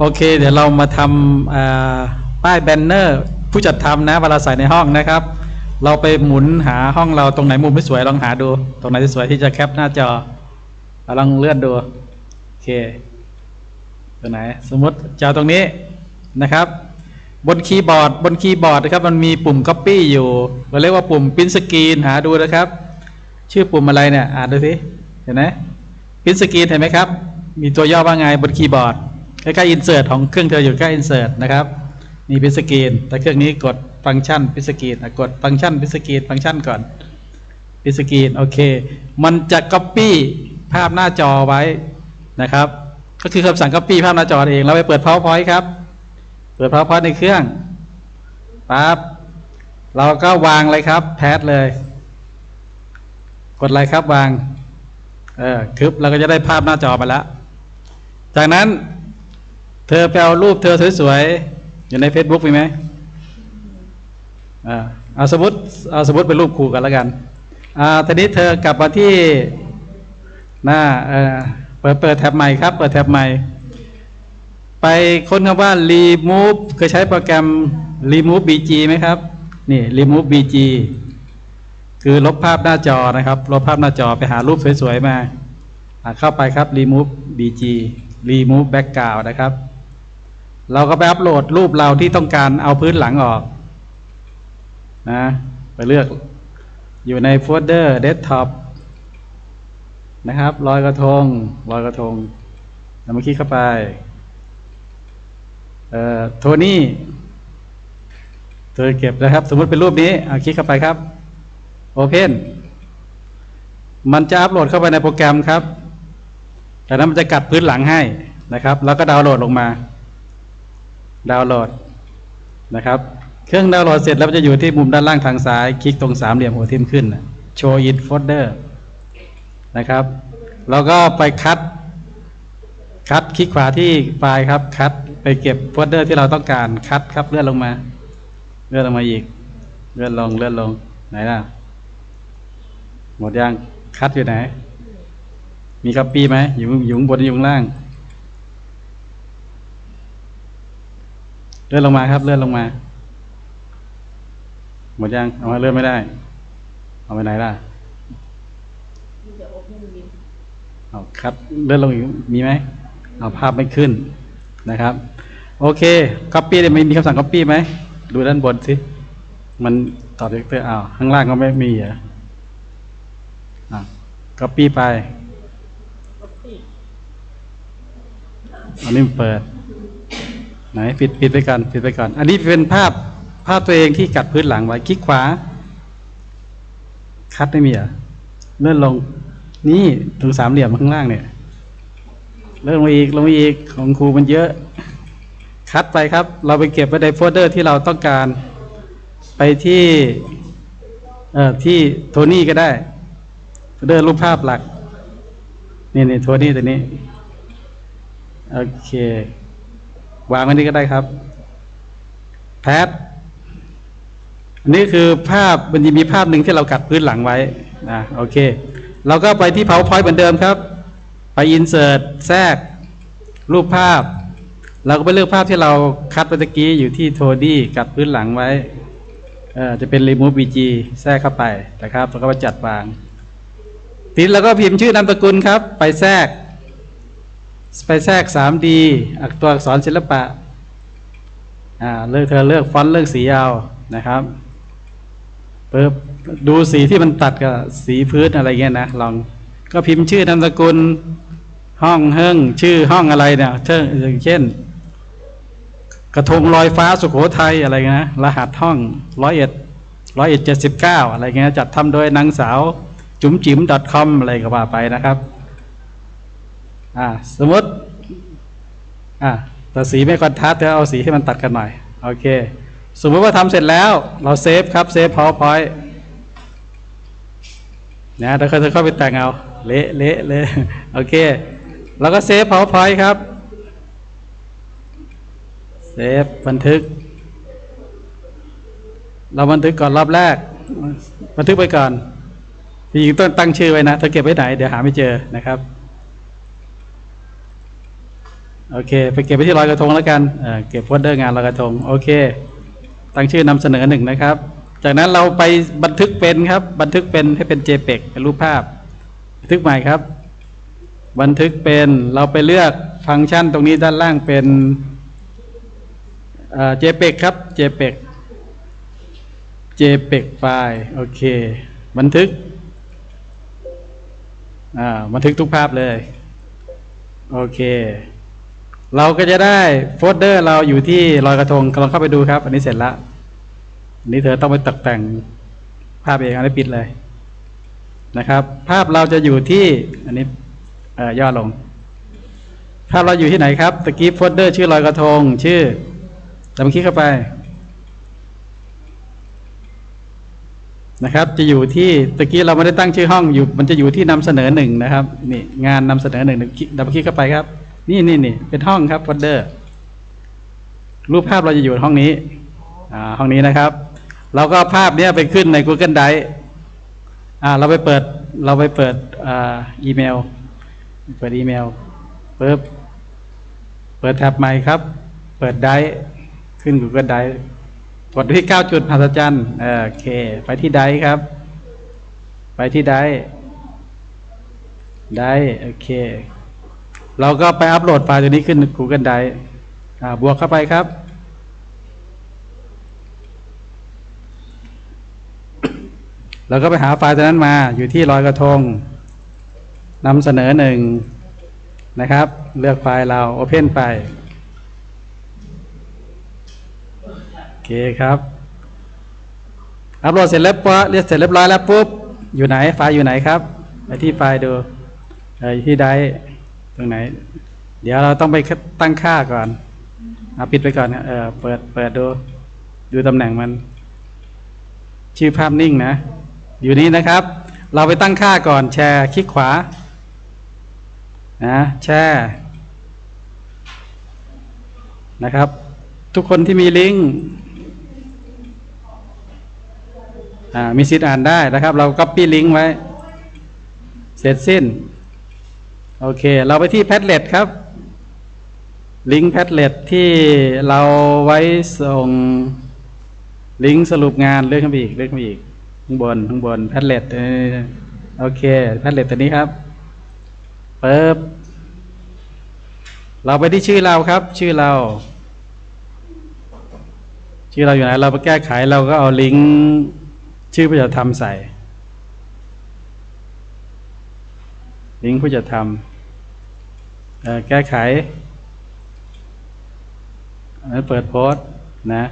โอเค เดี๋ยวเรามาทำป้ายแบนเนอร์ ผู้จัดทำนะเวลาใส่ในห้องนะครับ เราไปหมุนหาห้องเราตรงไหนมุมไม่สวยลองหาดู ตรงไหนที่สวยที่จะแคปหน้าจอเราลองเลื่อนดูโอเคตรงไหน สมมติจอตรงนี้นะครับ บนคีย์บอร์ดบนคีย์บอร์ดนะครับมันมีปุ่ม Copy อยู่เราเรียกว่าปุ่ม Print Screen หาดูนะครับ ชื่อปุ่มอะไรเนี่ยอ่านดูสิเห็นไหม Print Screen เห็นไหมครับ มีตัวย่อว่าไงบนคีย์บอร์ด ใกล้ๆ Insert ของเครื่องเธออยู่ใกล้ Insert นะครับมี Print Screen แต่เครื่องนี้กดฟังก์ชัน Print Screen อะกดฟังก์ชัน Print Screen ฟังก์ชันก่อน Print Screen โอเค มันจะ Copy ภาพหน้าจอไว้นะครับ ก็คือคำสั่ง Copy ภาพหน้าจอเองเราไปเปิด PowerPoint ครับ เปิด PowerPoint ในเครื่องปั๊บเราก็วางเลยครับ แพทเลย กดอะไรครับวางเออคึบเราก็จะได้ภาพหน้าจอไปแล้ว จากนั้น เธอไปเอารูปเธอสวยๆ อยู่ใน Facebook มีไหมอ่าเอาสมมติเอาสมมติเป็นรูปครูกันแล้วกัน อ่าทีนี้เธอกลับมาที่หน้าเออเปิดเปิดแท็บใหม่ครับ เปิดแท็บใหม่ ไปค้นคำว่า remove เคยใช้โปรแกรม remove bg ไหมครับ นี่ remove bg คือลบภาพหน้าจอนะครับ ลบภาพหน้าจอไปหารูปสวยๆมา เข้าไปครับ remove bg remove background นะครับ เราก็ไปอัปโหลดรูปเราที่ต้องการเอาพื้นหลังออกนะไปเลือกอยู่ในโฟลเดอร์ desktop นะครับลอยกระทงลอยกระทงแล้วมาคลิกเข้าไปเอ่อโทนี่เธอเก็บนะครับ สมมติเป็นรูปนี้เอาคลิกเข้าไปครับ Open มันจะอัปโหลดเข้าไปในโปรแกรมครับจากนั้นมันจะกัดพื้นหลังให้นะครับ แล้วก็ดาวน์โหลดลงมา ดาวน์โหลดนะครับ เครื่องดาวน์โหลดเสร็จแล้วจะอยู่ที่มุมด้านล่างทางซ้าย คลิกตรงสามเหลี่ยมหัวทิ่มขึ้นน่ะ Show in folder นะครับเราก็ไปคัด คัดคลิกขวาที่ไฟล์ครับ คัดไปเก็บโฟลเดอร์ที่เราต้องการ คัดครับเลื่อนลงมา เลื่อนลงมาอีก เลื่อนลง เลื่อนลง ไหนล่ะ หมดยัง คัดอยู่ไหน มีคัปปี้ไหมอยู่อยู่บนอยู่ล่าง เลื่อนลงมาครับ เลื่อนลงมา หมดยังเอามาเลื่อนไม่ได้ เอาไปไหนล่ะเอาคัดเลื่อนลงอีกมีไหมเอาภาพไม่ขึ้นนะครับ โอเค copy เนี่ยมีมีคำสั่ง copy ไหมดูด้านบนสิ มันต่อเด็กเตอร์อ้าวข้างล่างก็ไม่มีเหรออะ copy ไปอันนี้เปิด ไหนปิดปิดไปก่อนปิดไปก่อน อันนี้เป็นภาพภาพตัวเองที่กัดพื้นหลังไว้คลิกขวา คัดไม่มีเหรอเลื่อนลง นี่ตรงสามเหลี่ยมข้างล่างเนี่ยเลื่อนลงมาอีกลงมาอีกของครูมันเยอะ คัดไปครับ เราไปเก็บไว้ในโฟลเดอร์ที่เราต้องการไปที่เอ่อที่โทนี่ก็ได้โฟลเดอร์รูปภาพหลักนี่นี่โทนี่ตัวนี้โอเค วางไว้นี่ก็ได้ครับ แพทอันนี้คือภาพมันจะมีภาพหนึ่งที่เรากัดพื้นหลังไว้นะโอเค เราก็ไปที่ PowerPoint เหมือนเดิมครับ ไป Insert แทรก รูปภาพ เราก็ไปเลือกภาพที่เราคัดเมื่อกี้อยู่ที่โทดี้กัดพื้นหลังไว้จะเป็น Remove BG แทรกเข้าไปนะครับแล้วก็จัดวางทีนี้เราก็พิมพ์ชื่อนามสกุลครับ ไปแทรก ไปแทรก 3D อักตัวอักษรศิลปะอ่าเลือกเธอเลือกฟอนต์เลือกสีเอานะครับเปิบดูสีที่มันตัดกับสีพื้นอะไรเงี้ยนะลองก็พิมพ์ชื่อนามสกุลห้องเฮิงชื่อห้องอะไรเนี่ยเช่นอย่างเช่น กระทงลอยฟ้าสุโขทัยอะไรเงี้ยนะรหัสห้องร้อยเอ็ดร้อยเอ็ดเจ็ดสิบเก้าอะไรเงี้ยจัดทำโดยนางสาวจุ๋มจิ๋ม .com อะไรก็ว่าไปนะครับ อ่าสมมติอ่าแต่สีไม่คอนทราสต์เธอเอาสีให้มันตัดกันหน่อย โอเค สมมติว่าทำเสร็จแล้ว เราเซฟครับ เซฟ PowerPoint นะเดี๋ยวเขาจะเข้าไปแต่งเอา เละเละเละโอเคเราก็เซฟ PowerPoint ครับ เซฟ บันทึก เราบันทึกก่อนรอบแรก บันทึกไปก่อนจริงต้องตั้งชื่อไว้นะ ถ้าเก็บไว้ไหน เดี๋ยวหาไม่เจอนะครับ โอเค ไปเก็บไปที่ลอยกระทงแล้วกันเเก็บโฟลเดอร์งานลอยกระทง โอเค ตั้งชื่อนำเสนอหนึ่งนะครับ จากนั้นเราไปบันทึกเป็นครับ บันทึกเป็นให้เป็น JPEG เป็นรูปภาพ บันทึกใหม่ครับ บันทึกเป็นเราไปเลือกฟังก์ชันตรงนี้ด้านล่างเป็น JPEG ครับ JPEG JPEG ไฟล์โอเค บันทึกบันทึกทุกภาพเลย โอเค เราก็จะได้โฟลเดอร์เราอยู่ที่ลอยกระทงลองเข้าไปดูครับ อันนี้เสร็จล้วอันนี้เธอต้องไปตกแต่งภาพเองอันนี้ปิดเลยนะครับ ภาพเราจะอยู่ที่อันนี้เอ่อย่อลง ภาพเราอยู่ที่ไหนครับตะกี้โฟลเดอร์ ชื่อลอยกระทง ชื่อแต่เมื่อกี้เข้าไปนะครับ จะอยู่ที่ตะกี้เราไม่ได้ตั้งชื่อห้องอยู่ มันจะอยู่ที่นำเสนอหนึ่งนะครับนี่งานนำเสนอหนึ่งดับเบิลคลิกเข้าไปครับ นี่นี่นี่เป็นห้องครับโฟลเดอร์ รูปภาพเราจะอยู่ห้องนี้อ่าห้องนี้นะครับเราก็ภาพเนี้ยไปขึ้นใน Google Drive อ่าเราไปเปิด เราไปเปิดอ่าอีเมล เปิดอีเมลปึ๊บเปิดแท็บใหม่ครับ เปิดไดขึ้น Google Drive กดที่เก้าจุดมหัศจรรย์โอเค ไปที่ไดครับ ไปที่ไดไดโอเค เราก็ไปอัปโหลดไฟล์ตัวนี้ขึ้น Google Drive บวกเข้าไปครับ เราก็ไปหาไฟล์ตัวนั้นมาอยู่ที่ลอยกระทงนำเสนอหนึ่งนะครับ เลือกไฟล์เรา Open ไป โอเคครับ อัปโหลดเสร็จแล้วปุ๊บเรียกเสร็จเรียบร้อยแล้วปุ๊บ อยู่ไหนไฟล์อยู่ไหนครับ ไปที่ไฟล์ดูเอออยู่ที่ไดร์ ตรงไหน เดี๋ยวเราต้องไปตั้งค่าก่อนเอาปิดไปก่อนนะเออเปิดเปิดดู ดูตำแหน่งมัน ชื่อภาพนิ่งนะ อยู่นี้นะครับ เราไปตั้งค่าก่อนแชร์คลิกขวานะแชร์นะครับ ทุกคนที่มีลิงก์มีสิทธิ์อ่านได้นะครับ เราก็ปี้ลิงก์ไว้ เสร็จสิ้น โอเค เราไปที่แพทเล็ตครับ ลิงก์แพทเล็ตที่เราไว้ส่งลิงก์สรุปงานเลื่อนขึ้นไปอีกเลื่อนขึ้นไปอีกข้างบนข้างบนแพทเล็ตโอเคแพทเล็ตตัวนี้ครับเปิบเราไปที่ชื่อเราครับ ชื่อเรา ชื่อเราอยู่ไหนเราไปแก้ไขเราก็เอาลิงก์ชื่อผู้จัดทำใส่ ลิงก์ผู้จัดทำแก้ไขแล้วเปิดโพสต์นะ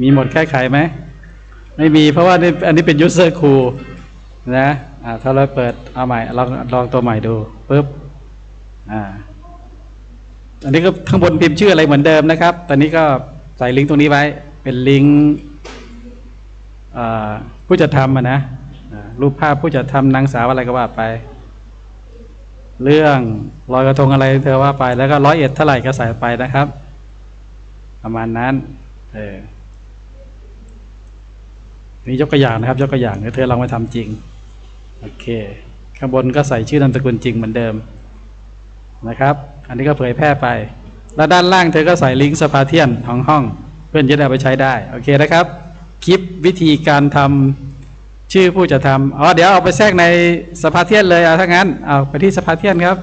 มีหมดแก้ไขไหม ไม่มีเพราะว่านี่อันนี้เป็น user c o o นะอ่าถ้าเราเปิดเอาใหม่ลองลองตัวใหม่ดูปุ๊บอ่าอันนี้ก็ข้างบนพิมพ์ชื่ออะไรเหมือนเดิมนะครับ ตอนนี้ก็ใส่ลิงก์ตรงนี้ไว้ เป็นลิงก์ผู้จัดทำนะ รูปภาพผู้จัดทำนางสาวอะไรก็ว่าไป เรื่องลอยกระทงอะไรเธอว่าไป แล้วก็ร้อยเอ็ดเท่าไหร่ก็ใส่ไปนะครับ ประมาณนั้น เออนี่ยกตัวอย่างนะครับ ยกตัวอย่างเดี๋ยวเธอลองไปทำจริง โอเค ข้างบนก็ใส่ชื่อนามสกุลจริงเหมือนเดิมนะครับ อันนี้ก็เผยแพร่ไป แล้วด้านล่างเธอก็ใส่ลิงก์สภาเทียนของห้อง เพื่อนจะได้ไปใช้ได้ โอเคนะครับ คลิปวิธีการทำ ชื่อผู้จะทำอ๋อเดี๋ยวเอาไปแทรกในสภาเทียนเลยเอาถ้างั้นเอาไปที่สภาเทียนครับ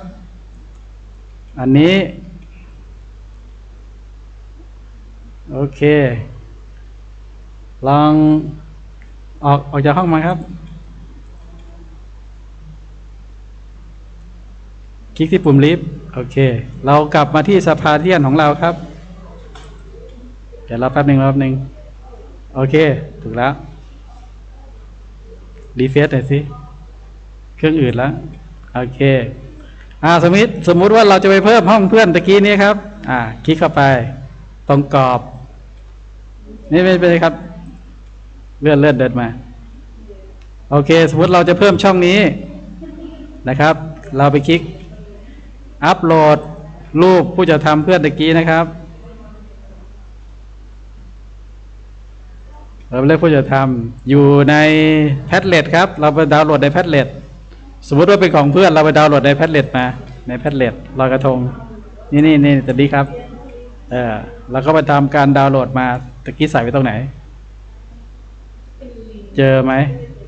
อันนี้ โอเค ลองออกออกจากห้องมาครับ คลิกที่ปุ่มลิฟต์โอเค เรากลับมาที่สภาเทียนของเราครับ เดี๋ยวรอแป๊บหนึ่งรอแป๊บหนึ่งโอเค ถูกแล้ว รีเฟซหน่อยสิ เครื่องอื่นแล้ว โอเค อ่า สมมติสมมุติว่าเราจะไปเพิ่มห้องเพื่อนตะกี้นี้ครับ อ่า คลิกเข้าไป ตรงกรอบ นี่เป็นไปครับ เลื่อนเลื่อนเดินมา โอเค สมมติเราจะเพิ่มช่องนี้นะครับ เราไปคลิก อัปโหลดรูปผู้จะทำเพื่อนตะกี้นะครับ เราเลือกผู้จะทำอยู่ในแพทเล็ตครับ เราไปดาวน์โหลดในแพทเล็ตสมมติว่าเป็นของเพื่อนเราไปดาวน์โหลดในแพทเล็ตมา ในแพทเล็ตลอยกระทง นี่นี่นี่จะดีครับ เออเราก็ไปทำการดาวน์โหลดมาตะกี้ใส่ไว้ตรงไหน เจอไหม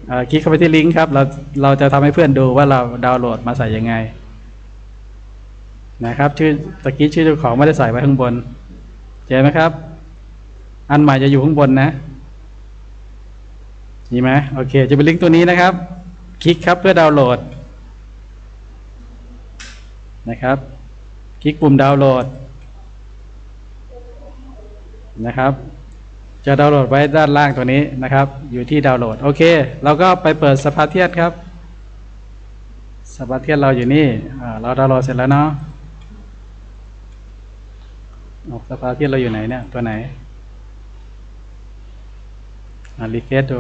เอ่อคลิกเข้าไปที่ลิงก์ครับ เราเราจะทำให้เพื่อนดูว่าเราดาวน์โหลดมาใส่ยังไง นะครับ ชื่อตะกี้ชื่อเจ้าของไม่ได้ใส่ไว้ข้างบน เจอไหมครับ อันใหม่จะอยู่ข้างบนนะ มีไหมโอเค จะเป็นลิงก์ตัวนี้นะครับ คลิกครับเพื่อดาวน์โหลด นะครับ คลิกปุ่มดาวน์โหลด นะครับ จะดาวน์โหลดไว้ด้านล่างตัวนี้นะครับ อยู่ที่ดาวน์โหลด โอเค เราก็ไปเปิดสภาเทียนครับสภาเทียนเราอยู่นี่เราดาวน์โหลดเสร็จแล้วเนาะออกสภาเทียนเราอยู่ไหนเนี่ย ตัวไหนอ่ารีเฟซดู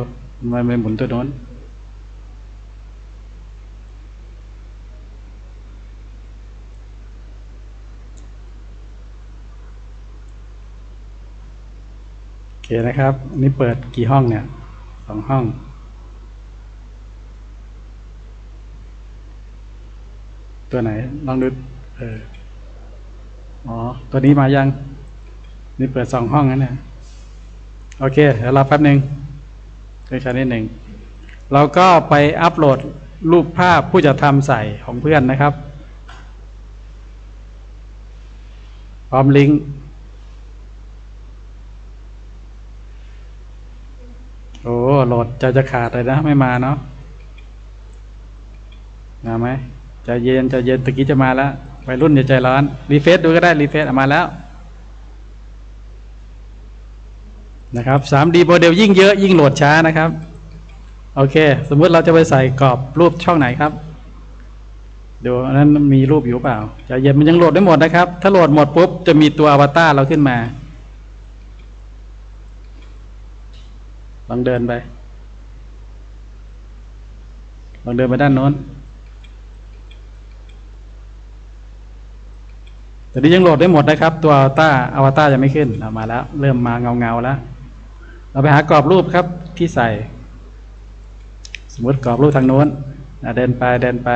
มันเป็นหมุนตัวโน้นโอเคนะครับอันนี่เปิดกี่ห้องเนี่ยสองห้องตัวไหนลองดูเอออ๋อ ตัวนี้มายัง นี่เปิดสองห้องนั่นเนี่ยโอเค เดี๋ยวรอแป๊บหนึ่ง เพื่อชนิดหนึ่งเราก็ไปอัปโหลดรูปภาพผู้จะทำใส่ของเพื่อนนะครับ พร้อมลิงก์โอ้โหลดจะจะขาดเลยนะไม่มาเนาะมาไหมใจะเย็นใจะเย็นตะกี้จะมาแล้ววัยรุ่นอย่าใจร้อน รีเฟซดูก็ได้ รีเฟซออกมาแล้ว นะครับ 3D โมเดลยิ่งเยอะยิ่งโหลดช้านะครับ โอเค สมมุติเราจะไปใส่กรอบรูปช่องไหนครับดูอันนั้นมีรูปอยู่เปล่าใจะเย็นมันยังโหลดได้หมดนะครับ ถ้าโหลดหมดปุ๊บจะมีตัวอวตารเราขึ้นมา ลองเดินไป ลองเดินไปด้านโน้นแต่นี้ยังโหลดได้หมดนะครับ ตัวอวตารอวตารยังไม่ขึ้นเอามาแล้ว เริ่มมาเงาเงาแล้ว เราไปหากรอบรูปครับที่ใส่ สมมติกรอบรูปทางโน้นเดินไปเดินไป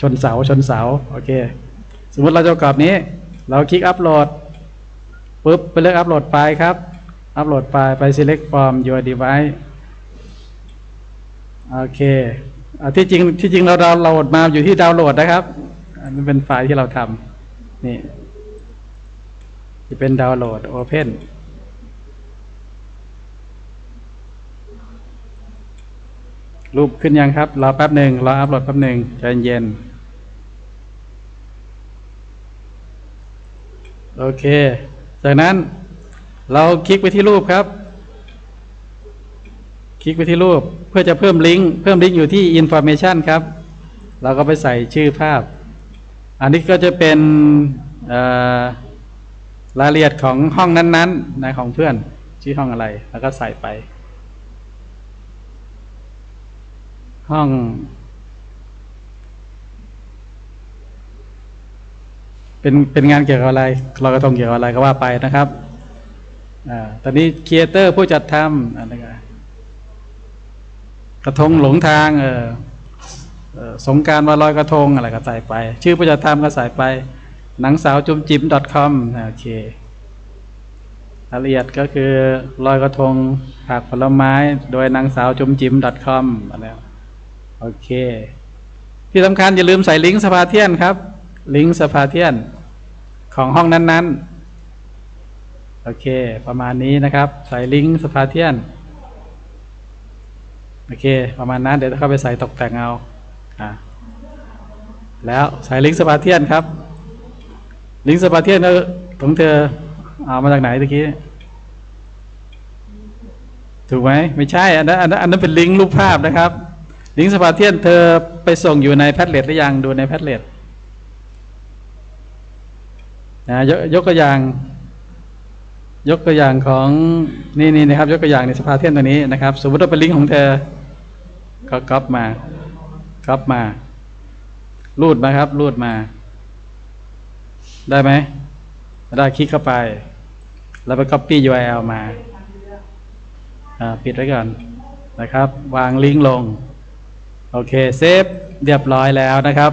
ชนเสาชนเสาโอเค สมมติเราจะกรอบนี้ เราคลิกอัปโหลดปุ๊บไปเลือกอัปโหลดไฟล์ครับ อัปโหลดไฟล์ไป select from your device โอเคอที่จริงที่จริงเราดาวน์โหลดมาอยู่ที่ดาวน์โหลดนะครับอันนี้เป็นไฟล์ที่เราทำนี่จะเป็นดาวน์โหลด Open รูปขึ้นยังครับ รอแป๊บหนึ่งรออัปโหลดแป๊บหนึ่งใจเย็น โอเค จากนั้นเราคลิกไปที่รูปครับ คลิกไปที่รูปเพื่อจะเพิ่มลิงก์ เพิ่มลิงก์อยู่ที่ information ครับ เราก็ไปใส่ชื่อภาพ อันนี้ก็จะเป็นรายละเอียดของห้องนั้นๆนะของเพื่อน ชื่อห้องอะไร แล้วก็ใส่ไป ห้องเป็นเป็นงานเกี่ยวกับอะไรลอยกระทงเกี่ยวกับอะไรก็ว่าไปนะครับอ่าตอนนี้ครีเอเตอร์ผู้จัดทำอะไรกันกระทงหลงทางเออสงการวันลอยกระทงอะไรก็ใส่ไป ชื่อผู้จัดทำก็ใส่ไป หนังสาวจุมจิม .com โอเครายละเอียดก็คือลอยกระทงผักผลไม้ โดยนางสาวจุมจิม .com อะไร โอเค ที่สำคัญอย่าลืมใส่ลิงก์สภาเทียนครับ ลิงก์สภาเทียนของห้องนั้นๆ โอเค ประมาณนี้นะครับ ใส่ลิงก์สภาเทียน โอเค ประมาณนั้นเดี๋ยวเข้าไปใส่ตกแต่งเอาอ่าแล้วใส่ลิงก์สภาเทียนครับ ลิงก์สภาเทียนของเธอเอามาจากไหนตะกี้ ถูกไหมไม่ใช่ อันนั้นอันนั้นอันนั้นเป็นลิงก์รูปภาพนะครับ ลิงก์สภาเทียนเธอไปส่งอยู่ในแพทเลตหรือยังดูในแพทเลตนะยกยกตัวอย่าง ยกตัวอย่างของนี่นี่นะครับ ยกตัวอย่างในสภาเทียนตัวนี้นะครับ สมมติว่าเป็นลิงก์ของเธอก็ก๊อปมาก๊อปมารูดมาครับรูดมา ได้ไหมได้คลิกเข้าไป แล้วไป copy URL มาอ่าปิดไว้ก่อนนะครับ วางลิงก์ลง โอเคเซฟเรียบร้อยแล้วนะครับ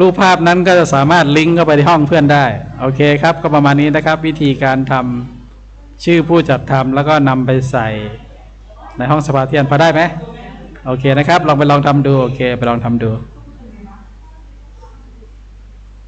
รูปภาพนั้นก็จะสามารถลิงก์เข้าไปที่ห้องเพื่อนได้ โอเคครับ ก็ประมาณนี้นะครับ วิธีการทำชื่อผู้จัดทำแล้วก็นำไปใส่ในห้องสภาเทียนพอได้ไหมโอเคนะครับ ลองไปลองทำดู โอเค ไปลองทำดู